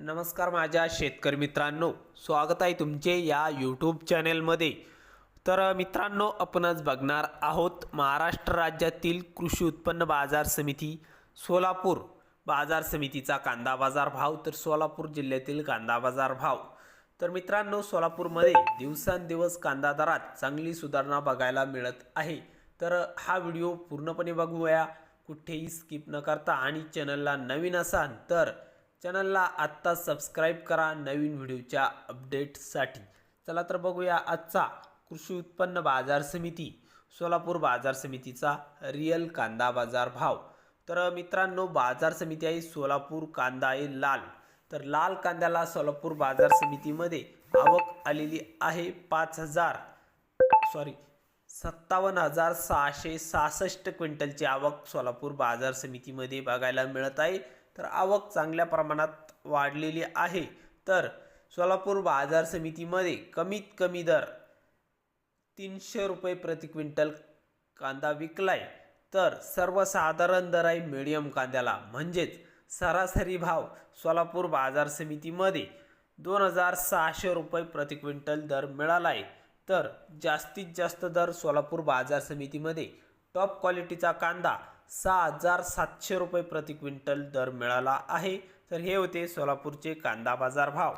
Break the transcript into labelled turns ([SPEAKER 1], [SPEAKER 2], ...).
[SPEAKER 1] नमस्कार माझ्या शेतकरी मित्रांनो. स्वागत आहे तुमचे या यूट्यूब चॅनेलमध्ये तर मित्रांनो आपणच बघणार आहोत महाराष्ट्र राज्यातील कृषी उत्पन्न बाजार समिती सोलापूर. बाजार समितीचा कांदा बाजार भाव तर सोलापूर जिल्ह्यातील कांदा बाजार भाव. तर मित्रांनो सोलापूरमध्ये दिवसांदिवस कांदा दरात चांगली सुधारणा बघायला मिळत आहे. तर हा व्हिडिओ पूर्णपणे बघूया. कुठेही स्किप न करता आणि चॅनलला नवीन असाल तर चॅनलला आत्ता सबस्क्राईब करा नवीन व्हिडिओच्या अपडेटसाठी चला तर बघूया आजचा कृषी उत्पन्न बाजार समिती सोलापूर बाजार समितीचा रिअल कांदा बाजार भाव. तर मित्रांनो बाजार समिती आहे सोलापूर कांदा आहे लाल. तर लाल कांद्याला सोलापूर बाजार समितीमध्ये आवक आलेली आहे पाच हजार सॉरी सत्तावन्न हजार सहाशे सहासष्ट क्विंटलची आवक सोलापूर बाजार समितीमध्ये बघायला मिळत आहे. तर आवक चांगल्या प्रमाणात वाढलेली आहे. तर सोलापूर बाजार समितीमध्ये कमीत कमी दर तीनशे रुपये प्रति क्विंटल कांदा विकलाय. तर सर्वसाधारण दर आहे मिडियम कांद्याला म्हणजेच सरासरी भाव सोलापूर बाजार समितीमध्ये दोन हजार सहाशे रुपये प्रति क्विंटल दर मिळाला आहे तर जास्तीत जास्त दर सोलापूर बाजार समितीमध्ये टॉप क्वालिटीचा कांदा सहा हजार सातशे रुपये प्रति क्विंटल दर मिळाला आहे. तर हे होते सोलापूरचे कांदा बाजार भाव.